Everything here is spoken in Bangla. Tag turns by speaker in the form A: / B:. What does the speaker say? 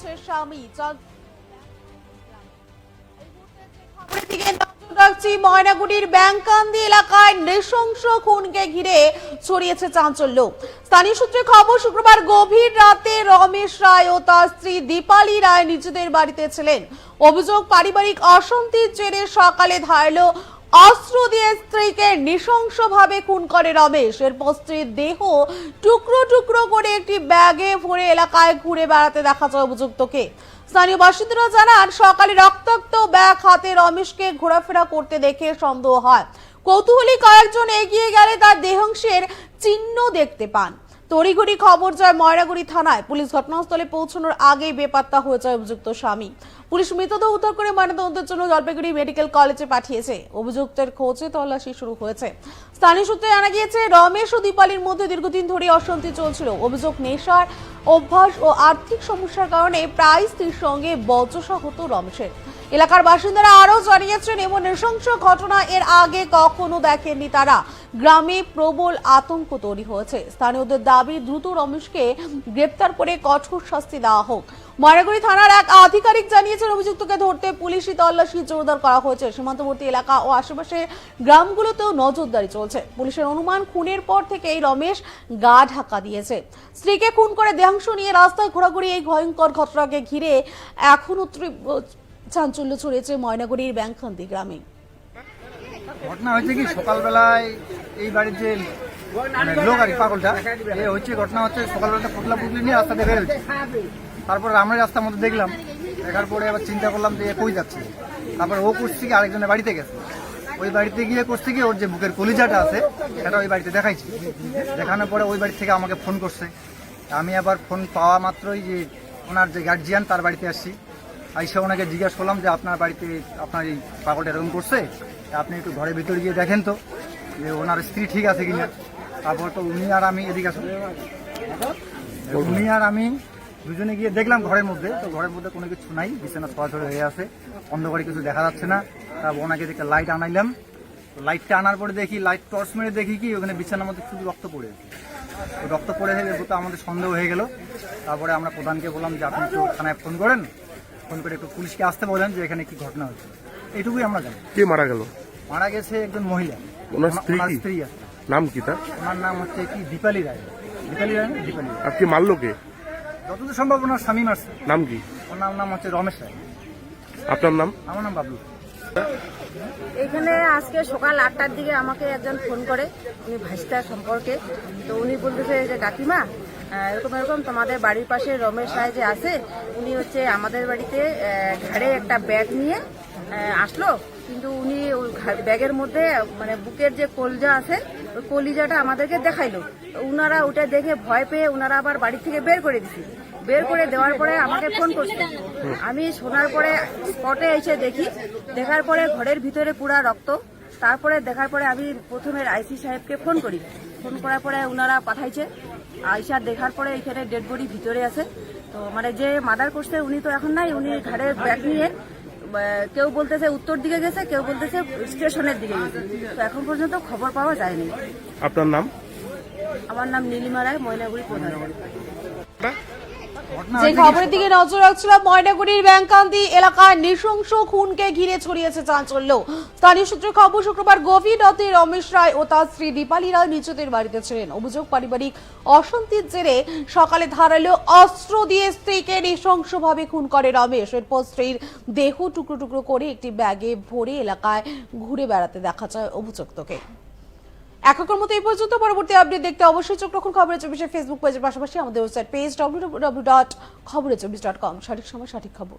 A: করছে স্বামী রাখছি ময়নাগুড়ির ব্যাংকান্দি এলাকায় নৃশংস খুনকে ঘিরে ছড়িয়েছে চাঞ্চল্য। স্থানীয় সূত্রে খবর, শুক্রবার গভীর রাতে রমেশ রায় ও তার স্ত্রী দীপালি রায় নিজেদের বাড়িতে ছিলেন। অভিযোগ, পারিবারিক অশান্তির জেরে সকালে ধারালো অস্ত্র দিয়ে স্ত্রীকে নৃশংসভাবে খুন করে রমেশ। এরপর স্ত্রীর দেহ টুকরো টুকরো করে একটি ব্যাগে ভরে এলাকায় ঘুরে বেড়াতে দেখা যায় অভিযুক্তকে। স্থানীয় বাসিন্দারা জানান, সকালে রক্তাক্ত ব্যাগ হাতে রমেশকে ঘোরাফেরা করতে দেখে সন্দেহ হয়। কৌতূহলী কয়েকজন এগিয়ে গেলে তার দেহাংশের চিহ্ন দেখতে পান। তড়িঘড়ি খবর যায় ময়নাগুড়ি থানায়। পুলিশ ঘটনাস্থলে পৌঁছানোর আগেই বেপাত্তা হয়ে যায় অভিযুক্ত স্বামী। পুলিশ মৃতদেহ উদ্ধার করে ময়নাতদন্তের জন্য জলপাইগুড়ি মেডিকেল কলেজে পাঠিয়েছে। অভিযুক্তের খোঁজে তল্লাশি শুরু হয়েছে। স্থানীয় সূত্রে জানা গিয়েছে, রমেশ ও দীপালির মধ্যে দীর্ঘদিন ধরে অশান্তি চলছিল। অভিযোগ নেশার অভ্যাস ও আর্থিক সমস্যার কারণে প্রায় স্ত্রীর সঙ্গে বচসা হতো রমেশের। এলাকার বাসিন্দারা আরও জানিয়েছেন, এমন নৃশংস ঘটনা এর আগে কখনো দেখেননি তারা। গ্রামে প্রবল আতঙ্ক তৈরি হয়েছে। স্থানীয়দের দাবি, দ্রুত রমেশকে গ্রেপ্তার করে কঠোর শাস্তি দেওয়া হোক। ময়নাগুড়ি থানার এক আধিকারিক জানিয়েছেন, অভিযুক্তকে ধরতে পুলিশি তল্লাশি জোরদার করা হয়েছে। সীমান্তবর্তী এলাকা ও আশেপাশের গ্রামগুলোতেও নজরদারি চলছে। পুলিশের অনুমান, খুনের পর থেকেই রমেশ গা ঢাকা দিয়েছে। স্ত্রীকে খুন করে দেহাংশ নিয়ে রাস্তায় ঘোরাঘুরি, এই ভয়ঙ্কর ঘটনাকে ঘিরে এখনও চাঞ্চল্য ছড়িয়েছে ময়নাগুড়ির ব্যাংকান্দি গ্রামে।
B: ঘটনা হয়েছে কি? সকালবেলায় এই বাড়ির যে মানে লোক আর পাগলটা, এ হচ্ছে ঘটনা হচ্ছে সকালবেলাটা পুতলা পুতলি নিয়ে রাস্তাতে বের হচ্ছে তারপর আমরা রাস্তার মধ্যে দেখলাম, দেখার পরে আবার চিন্তা করলাম যে কই যাচ্ছে? তারপর ও করছে কি আরেকজনের বাড়িতে গেছে। ওই বাড়িতে গিয়ে করছে কি ওর যে বুকের কলিজাটা আছে, সেটা ওই বাড়িতে দেখাইছে। দেখানোর পরে ওই বাড়ি থেকে আমাকে ফোন করছে। আমি আবার ফোন পাওয়া মাত্রই যে ওনার যে গার্জিয়ান তার বাড়িতে আসছি। আইসা ওনাকে জিজ্ঞাসা করলাম যে আপনার বাড়িতে আপনার এই পাগলটা এরকম করছে? আপনি একটু ঘরের ভিতরে গিয়ে দেখেন তো, যে ওনার স্ত্রী ঠিক আছে কিনা। তারপর তো উনি আর আমি এদিকে আসুন। উনি আর আমি দুজনে গিয়ে দেখলাম ঘরের মধ্যে, তো ঘরের মধ্যে কোনো কিছু নাই, বিছানা ছড়াছড়ি হয়ে আছে, অন্ধকারে কিছু দেখা যাচ্ছে না। তারপর ওনাকে দেখে লাইট আনাইলাম। লাইটটা আনার পরে দেখি লাইট টর্চ মেরে দেখি কি, ওখানে বিছানার মধ্যে শুধু রক্ত পড়ে আছে। রক্ত পড়ে হয়ে তো আমাদের সন্দেহ হয়ে গেল। তারপরে আমরা প্রধানকে বললাম যে আপনি একটু থানায় ফোন করেন। ফোন করে একটু পুলিশকে আসতে বলেন যে এখানে কি ঘটনা হচ্ছে এইটুকুই আমরা জানি।
C: কে মারা গেল?
B: মারা গেছে একজন মহিলা।
C: ওনার স্ত্রী কি?
B: স্ত্রী আছে।
C: নাম কি তার?
B: ওনার নাম হচ্ছে কি দীপালি রায়। দীপালি রায় না? দীপালি রায়।
C: আর কে মারলো কে?
B: যতদূর সম্ভব ওনার স্বামী মারছে।
C: নাম কি?
B: ওনার নাম হচ্ছে রমেশ রায়।
C: আপনার নাম?
B: আমার নাম বাবলু।
D: এখানে আজকে সকাল আটটার দিকে আমাকে একজন ফোন করে উনি ভাইস্তা সম্পর্কে। তো উনি বলতেছে যে কাকিমা এরকম এরকম তোমাদের বাড়ির পাশে রমেশ রায় যে আছে, উনি হচ্ছে আমাদের বাড়িতে ঘাড়ে একটা ব্যাগ নিয়ে আসলো। কিন্তু উনি ব্যাগের মধ্যে মানে বুকের যে কলজা আছে, ওই কলিজাটা আমাদেরকে দেখাইলো। উনারা ওটা দেখে ভয় পেয়ে উনারা আবার বাড়ি থেকে বের করে দিছে। বের করে দেওয়ার পরে আমাকে ফোন করছে। আমি শোনার পরে স্পটে এসে দেখি, দেখার পরে ঘরের ভিতরে পুরা রক্ত। তারপরে দেখার পরে আমি প্রথমে আইসি সাহেবকে ফোন করি। ফোন করার পরে ওনারা পাঠাইছে। আইসা দেখার পরে এখানে ডেড বডি ভিতরে আছে। তো মানে যে মার্ডার করছে উনি তো এখন নাই উনি ঘাড়ে ব্যাগ নিয়ে কেউ বলতেছে উত্তর দিকে গেছে কেউ বলতেছে স্টেশনের দিকে গেছে। তো এখন পর্যন্ত খবর পাওয়া যায়নি।
C: আপনার নাম?
D: আমার নাম নীলিমা রায় ময়নাগুড়ি প্রধান।
A: যে খবরের দিকে নজর রাখছিলাম ময়নাগুড়ির ব্যাংকান্দি এলাকায় নৃশংস খুনকে ঘিরে ছড়িয়েছে চাঞ্চল্য। স্থানীয় সূত্রে খবর শুক্রবার গভীর রাতে রমেশ রায় ও তার স্ত্রী দীপালি রায় নিজেদের বাড়িতে ছিলেন। অভিযোগ পারিবারিক অশান্তির জেরে সকালে ধারালো অস্ত্র দিয়ে স্ত্রীকে নৃশংসভাবে খুন করে রমেশ। এরপর স্ত্রীর দেহ টুকরো টুকরো করে একটি ব্যাগে ভরে এলাকায় ঘুরে বেড়াতে দেখা যায় অভিযুক্তকে। এখনকার মতো এই পর্যন্ত। পরবর্তী আপডেট দেখতে অবশ্যই চোখ রাখুন খবরের চব্বিশে ফেসবুক পেজের পাশাপাশি আমাদের ওয়েবসাইট পেজ ডব্লিউ ডট খবরের চব্বিশ ডট কম সঠিক সময় সঠিক খবর।